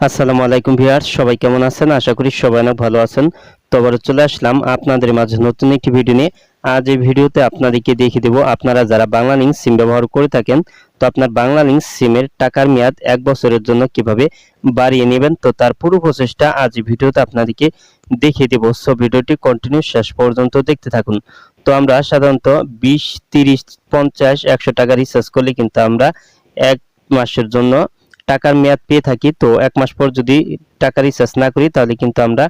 আসসালামু আলাইকুম ভিউয়ার্স, সবাই কেমন আছেন? আশা করি সবাই অনেক ভালো আছেন। তো আবারও চলে আসলাম আপনাদের মাঝে নতুন একটি ভিডিও নিয়ে। আজ এই ভিডিওতে আপনাদেরকে দেখিয়ে দেব, আপনারা যারা বাংলা লিঙ্ক সিম ব্যবহার করে থাকেন, তো আপনার বাংলা লিঙ্ক সিমের টাকার মেয়াদ এক বছরের জন্য কীভাবে বাড়িয়ে নেবেন, তো তার পুরো প্রসেসটা আজ ভিডিওতে আপনাদেরকে দেখিয়ে দেব। সো ভিডিওটি কন্টিনিউ শেষ পর্যন্ত দেখতে থাকুন। তো আমরা সাধারণত বিশ, তিরিশ, পঞ্চাশ, একশো টাকা রিচার্জ করলে কিন্তু আমরা এক মাসের জন্য টাকার মেয়াদ পেয়ে থাকি, তো এক মাস পর যদি টাকা রিচার্জ না করি, তাহলে কিন্তু আমরা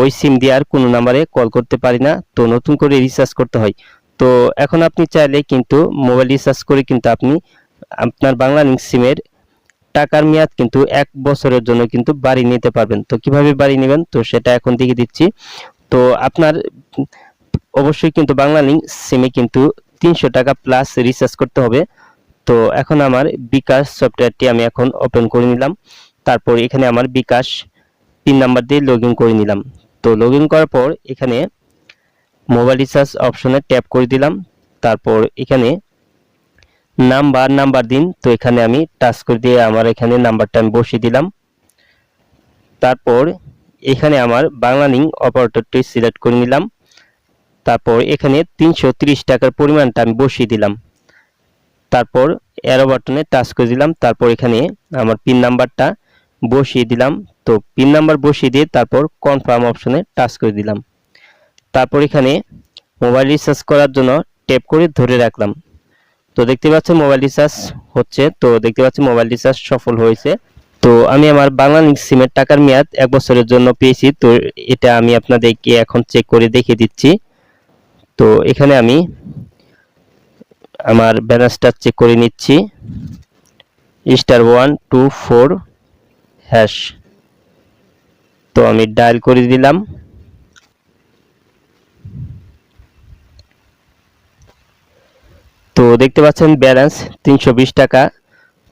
ওই সিম দিয়ে আর কোনো নাম্বারে কল করতে পারি না। তো নতুন করে রিচার্জ করতে হয়। তো এখন আপনি চাইলে কিন্তু মোবাইল রিচার্জ করে কিন্তু আপনি আপনার বাংলা লিঙ্ক সিমের টাকার মেয়াদ কিন্তু এক বছরের জন্য কিন্তু বাড়ি নিতে পারবেন। তো কীভাবে বাড়ি নেবেন? তো সেটা এখন দেখে দিচ্ছি। তো আপনার অবশ্যই কিন্তু বাংলা লিঙ্ক সিমে কিন্তু তিনশো টাকা প্লাস রিচার্জ করতে হবে। তো এখন আমার বিকাশ সফটওয়্যারটি আমি এখন ওপেন করে নিলাম। তারপর এখানে আমার বিকাশ পিন নাম্বার দিয়ে লগ করে নিলাম। তো লগ করার পর এখানে মোবাইল রিচার্জ অপশনে ট্যাপ করে দিলাম। তারপর এখানে নাম্বার নাম্বার দিন। তো এখানে আমি টাচ করে দিয়ে আমার এখানে নাম্বারটা আমি বসিয়ে দিলাম। তারপর এখানে আমার বাংলা লিঙ্ক অপারেটরটি সিলেক্ট করে নিলাম। তারপর এখানে তিনশো টাকার পরিমাণটা আমি বসিয়ে দিলাম। তারপর অ্যারো বাটনে টাচ করে দিলাম, তারপর এখানে আমার পিন নাম্বারটা বসিয়ে দিলাম। তো পিন নাম্বার বসিয়ে দিয়ে তারপর কনফার্ম অপশনে টাচ করে দিলাম। তারপর এখানে মোবাইল রিচার্জ করার জন্য ট্যাপ করে ধরে রাখলাম। তো দেখতে পাচ্ছেন মোবাইল রিচার্জ হচ্ছে, তো দেখতে পাচ্ছেন মোবাইল রিচার্জ সফল হয়েছে। তো আমি আমার বাংলা লিঙ্ক সিমের টাকার মেয়াদ এক বছরের জন্য পেয়েছি, তো এটা আমি আপনাদেরকে এখন চেক করে দেখিয়ে দিচ্ছি। তো এখানে আমি আমার ব্যালেন্সটা চেক করে নিচ্ছি। Star one two four hash তো আমি ডায়াল করে দিলাম। তো দেখতে পাচ্ছেন ব্যালেন্স তিনশো বিশ টাকা।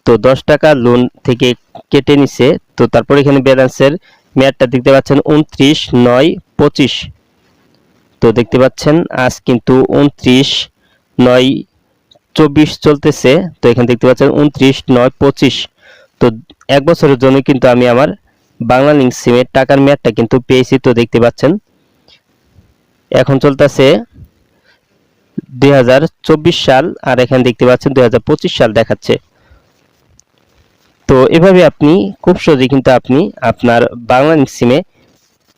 তো দশ টাকা লোন থেকে কেটে নিছে। তো তারপর এখানে ব্যালেন্সের মেয়াদটা দেখতে পাচ্ছেন উনত্রিশ নয় পঁচিশ। তো দেখতে পাচ্ছেন আজ কিন্তু উনত্রিশ নয় চব্বিশ চলতেছে, তো এখানে দেখতে পাচ্ছেন উনত্রিশ, নয়, পঁচিশ। তো এক বছরের জন্য কিন্তু আমি আমার বাংলা লিঙ্ক সিমের টাকার মেয়াদটা কিন্তু পেয়েছি, তো দেখতে পাচ্ছেন। এখন চলতেছে দু হাজার চব্বিশ সাল, আর এখানে দেখতে পাচ্ছেন দু হাজার পঁচিশ সাল দেখাচ্ছে। তো এভাবে আপনি, খুব সহজে কিন্তু আপনি আপনার বাংলা সিমে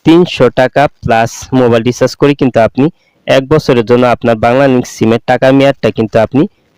তিনশো টাকা প্লাস মোবাইল রিচার্জ করে কিন্তু আপনি এক বছরের জন্য আপনার বাংলা সিমের টাকার মেয়াদটা কিন্তু আপনি